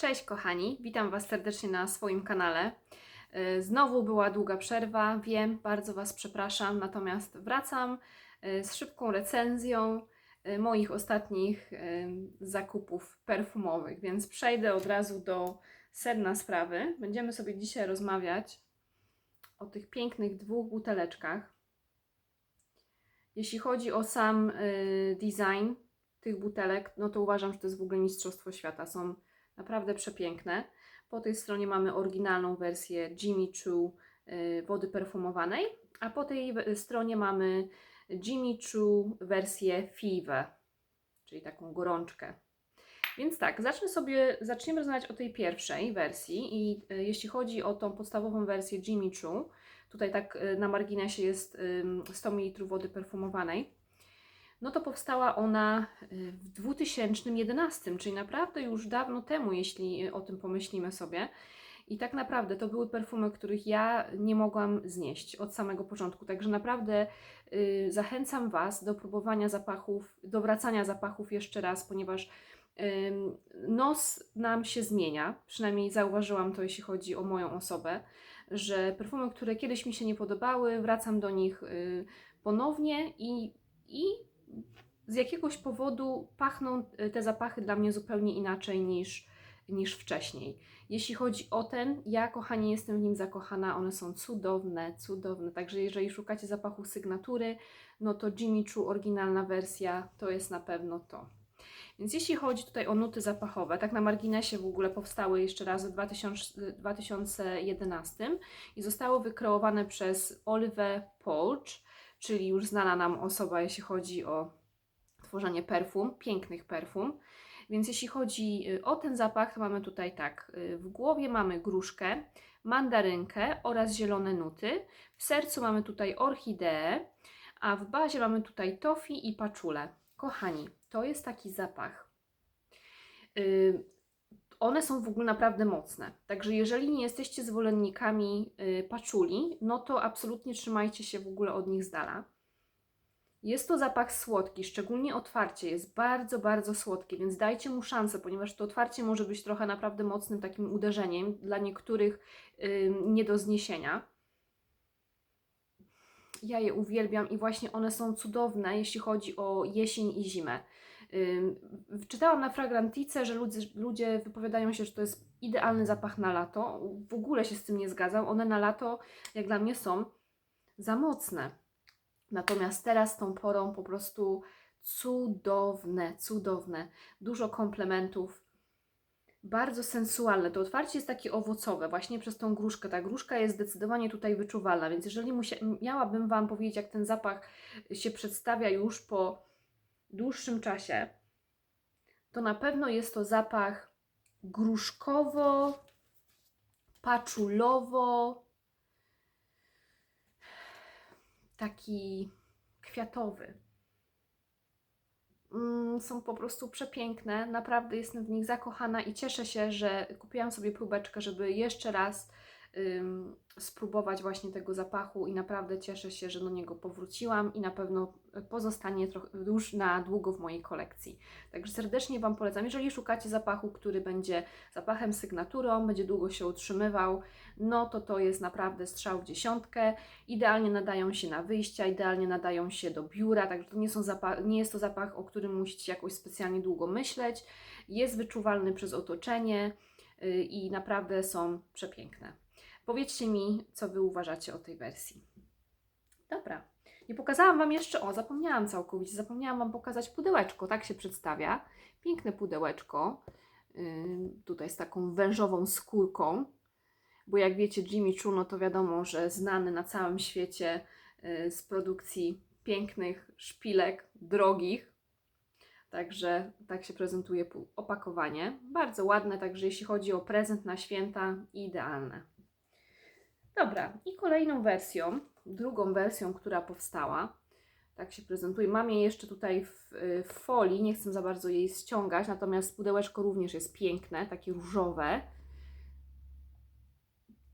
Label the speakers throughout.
Speaker 1: Cześć kochani, witam Was serdecznie na swoim kanale. Y, Znowu była długa przerwa, wiem, bardzo Was przepraszam, natomiast wracam y, z szybką recenzją y, moich ostatnich zakupów perfumowych, więc przejdę od razu do sedna sprawy. Będziemy sobie dzisiaj rozmawiać o tych pięknych dwóch buteleczkach. Jeśli chodzi o sam design tych butelek, no to uważam, że to jest w ogóle mistrzostwo świata. Są naprawdę przepiękne. Po tej stronie mamy oryginalną wersję Jimmy Choo y, wody perfumowanej, a po tej stronie mamy Jimmy Choo wersję Fever, czyli taką gorączkę. Więc tak, zacznę sobie, zaczniemy rozmawiać o tej pierwszej wersji i y, jeśli chodzi o tą podstawową wersję Jimmy Choo, tutaj tak y, na marginesie jest ym, 100 ml wody perfumowanej, no to powstała ona y, w 2011, czyli naprawdę już dawno temu, jeśli o tym pomyślimy sobie. I tak naprawdę to były perfumy, których ja nie mogłam znieść od samego początku. Także naprawdę y, zachęcam Was do próbowania zapachów, do wracania zapachów jeszcze raz, ponieważ ym, nos nam się zmienia. Przynajmniej zauważyłam to, jeśli chodzi o moją osobę, że perfumy, które kiedyś mi się nie podobały, wracam do nich y, ponownie i, i z jakiegoś powodu pachną y, te zapachy dla mnie zupełnie inaczej niż, niż wcześniej. Jeśli chodzi o ten, ja kochani jestem w nim zakochana, one są cudowne, cudowne. Także jeżeli szukacie zapachu sygnatury, no to Jimmy Choo oryginalna wersja to jest na pewno to. Więc jeśli chodzi tutaj o nuty zapachowe, tak na marginesie w ogóle powstały jeszcze raz w 2000, 2011 i zostały wykreowane przez Olive Polch, czyli już znana nam osoba, jeśli chodzi o tworzenie perfum, pięknych perfum. Więc jeśli chodzi y, o ten zapach, mamy tutaj tak, y, w głowie mamy gruszkę, mandarynkę oraz zielone nuty. W sercu mamy tutaj orchideę, a w bazie mamy tutaj tofi i paczulę. Kochani, to jest taki zapach. One są w ogóle naprawdę mocne. Także jeżeli nie jesteście zwolennikami y, paczuli, no to absolutnie trzymajcie się w ogóle od nich z dala. Jest to zapach słodki, szczególnie otwarcie jest bardzo, bardzo słodkie, więc dajcie mu szansę, ponieważ to otwarcie może być trochę naprawdę mocnym takim uderzeniem dla niektórych y, nie do zniesienia. Ja je uwielbiam i właśnie one są cudowne, jeśli chodzi o jesień i zimę. Czytałam na Fragrantice, że ludzie, ludzie wypowiadają się, że to jest idealny zapach na lato. W ogóle się z tym nie zgadzam. One na lato, jak dla mnie, są za mocne. Natomiast teraz tą porą po prostu cudowne, cudowne. Dużo komplementów. Bardzo sensualne. To otwarcie jest takie owocowe, właśnie przez tą gruszkę. Ta gruszka jest zdecydowanie tutaj wyczuwalna, więc jeżeli miałabym Wam powiedzieć, jak ten zapach się przedstawia już po dłuższym czasie, to na pewno jest to zapach gruszkowo, paczulowo, taki kwiatowy. Mm, Są po prostu przepiękne. Naprawdę jestem w nich zakochana i cieszę się, że kupiłam sobie próbeczkę, żeby jeszcze raz spróbować właśnie tego zapachu i naprawdę cieszę się, że do niego powróciłam i na pewno pozostanie już na długo w mojej kolekcji. Także serdecznie Wam polecam. Jeżeli szukacie zapachu, który będzie zapachem sygnaturą, będzie długo się utrzymywał, no to to jest naprawdę strzał w dziesiątkę. Idealnie nadają się na wyjścia, idealnie nadają się do biura, także to nie, są zapach, nie jest to zapach, o którym musicie jakoś specjalnie długo myśleć. Jest wyczuwalny przez otoczenie yy, i naprawdę są przepiękne. Powiedzcie mi, co Wy uważacie o tej wersji. Dobra. Nie pokazałam Wam jeszcze, o, zapomniałam całkowicie, zapomniałam Wam pokazać pudełeczko, tak się przedstawia. Piękne pudełeczko, yy, tutaj z taką wężową skórką, bo jak wiecie, Jimmy Choo, no to wiadomo, że znany na całym świecie yy, z produkcji pięknych szpilek, drogich. Także tak się prezentuje opakowanie. Bardzo ładne, także jeśli chodzi o prezent na święta, idealne. Dobra, i kolejną wersją, drugą wersją, która powstała, tak się prezentuje. Mam jej jeszcze tutaj w, y, w folii, nie chcę za bardzo jej ściągać, natomiast pudełeczko również jest piękne, takie różowe.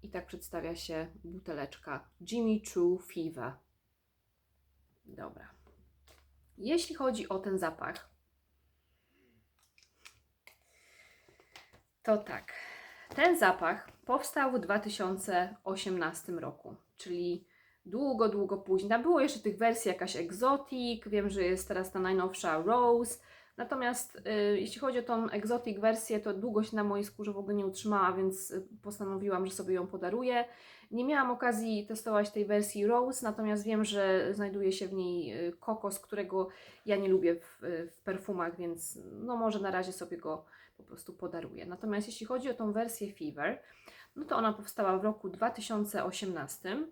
Speaker 1: I tak przedstawia się buteleczka Jimmy Choo Fever. Dobra. Jeśli chodzi o ten zapach, To tak. Ten zapach powstał w 2018 roku, czyli długo, długo później. Tam było jeszcze tych wersji jakaś Exotic, wiem, że jest teraz ta najnowsza Rose. Natomiast y, jeśli chodzi o tą Exotic wersję, to długo się na mojej skórze w ogóle nie utrzymała, więc y, postanowiłam, że sobie ją podaruję. Nie miałam okazji testować tej wersji Rose, natomiast wiem, że znajduje się w niej y, kokos, którego ja nie lubię w, y, w perfumach, więc no może na razie sobie go po prostu podaruję. Natomiast jeśli chodzi o tą wersję Fever, no to ona powstała w roku 2018 y,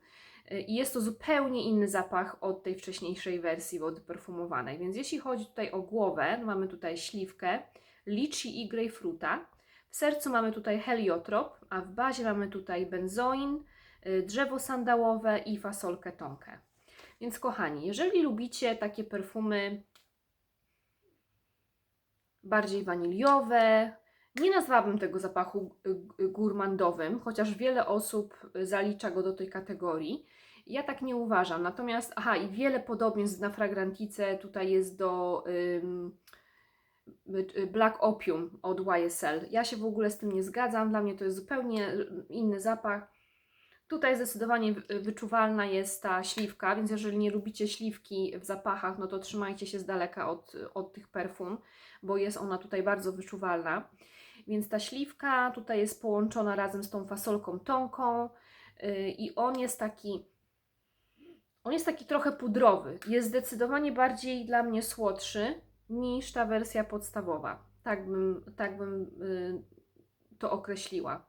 Speaker 1: i jest to zupełnie inny zapach od tej wcześniejszej wersji wody perfumowanej. Więc jeśli chodzi tutaj o głowę, mamy tutaj śliwkę, lichi i grejpfruta. W sercu mamy tutaj heliotrop, a w bazie mamy tutaj benzoin, y, drzewo sandałowe i fasolkę tonkę. Więc kochani, jeżeli lubicie takie perfumy bardziej waniliowe. Nie nazwałabym tego zapachu y, y, gurmandowym, chociaż wiele osób y, zalicza go do tej kategorii. Ja tak nie uważam. Natomiast, aha, i wiele podobieństw na fragrantice tutaj jest do ym, y, Black Opium od YSL. Ja się w ogóle z tym nie zgadzam. Dla mnie to jest zupełnie inny zapach. Tutaj zdecydowanie wy- wyczuwalna jest ta śliwka, więc jeżeli nie lubicie śliwki w zapachach, no to trzymajcie się z daleka od, od tych perfum, bo jest ona tutaj bardzo wyczuwalna. Więc ta śliwka tutaj jest połączona razem z tą fasolką tonką yy, i on jest taki on jest taki trochę pudrowy. Jest zdecydowanie bardziej dla mnie słodszy niż ta wersja podstawowa. Tak bym, tak bym yy, to określiła.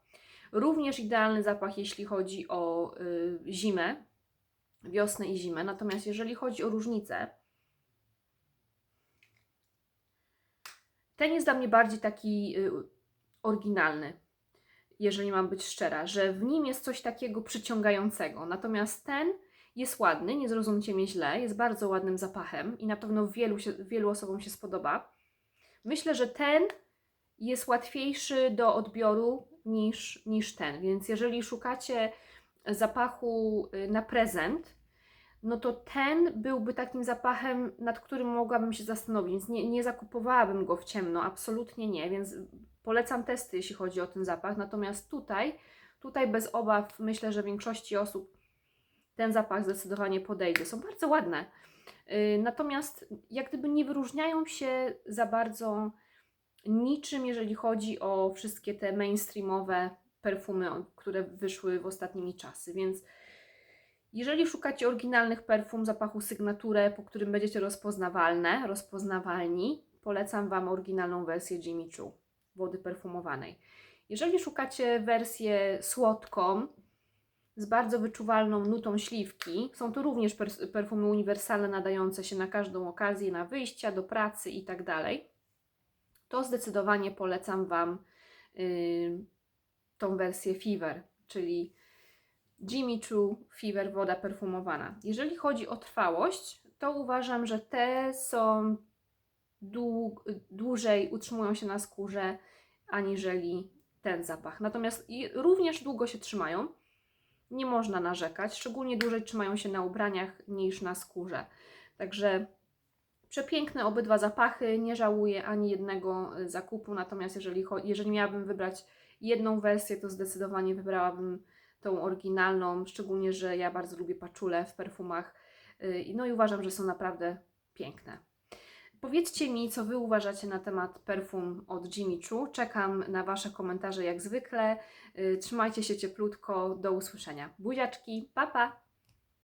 Speaker 1: Również idealny zapach, jeśli chodzi o y, zimę, wiosnę i zimę. Natomiast jeżeli chodzi o różnicę, ten jest dla mnie bardziej taki y, oryginalny, jeżeli mam być szczera, że w nim jest coś takiego przyciągającego. Natomiast ten jest ładny, nie zrozumcie mnie źle, jest bardzo ładnym zapachem i na pewno wielu, się, wielu osobom się spodoba. Myślę, że ten jest łatwiejszy do odbioru niż, niż ten. Więc jeżeli szukacie zapachu y, na prezent, no to ten byłby takim zapachem, nad którym mogłabym się zastanowić. Więc nie, nie zakupowałabym go w ciemno, absolutnie nie. Więc polecam testy, jeśli chodzi o ten zapach. Natomiast tutaj, tutaj bez obaw, myślę, że większości osób ten zapach zdecydowanie podejdzie. Są bardzo ładne. Yy, Natomiast jak gdyby nie wyróżniają się za bardzo niczym, jeżeli chodzi o wszystkie te mainstreamowe perfumy, które wyszły w ostatnimi czasy. Więc jeżeli szukacie oryginalnych perfum, zapachu sygnaturę, po którym będziecie rozpoznawalne, rozpoznawalni, polecam Wam oryginalną wersję Jimmy Choo, wody perfumowanej. Jeżeli szukacie wersję słodką, z bardzo wyczuwalną nutą śliwki, są to również per- perfumy uniwersalne nadające się na każdą okazję, na wyjścia, do pracy i tak to zdecydowanie polecam Wam y, tą wersję Fever, czyli Jimmy Choo Fever woda perfumowana. Jeżeli chodzi o trwałość, to uważam, że te są dłu- dłużej utrzymują się na skórze aniżeli ten zapach. Natomiast i również długo się trzymają. Nie można narzekać, szczególnie dłużej trzymają się na ubraniach niż na skórze. Także Przepiękne obydwa zapachy, nie żałuję ani jednego y, zakupu, natomiast jeżeli, jeżeli miałabym wybrać jedną wersję, to zdecydowanie wybrałabym tą oryginalną, szczególnie, że ja bardzo lubię paczule w perfumach, y, no i uważam, że są naprawdę piękne. Powiedzcie mi, co Wy uważacie na temat perfum od Jimmy Choo. Czekam na Wasze komentarze jak zwykle. Y, Trzymajcie się cieplutko. Do usłyszenia. Buziaczki, pa pa!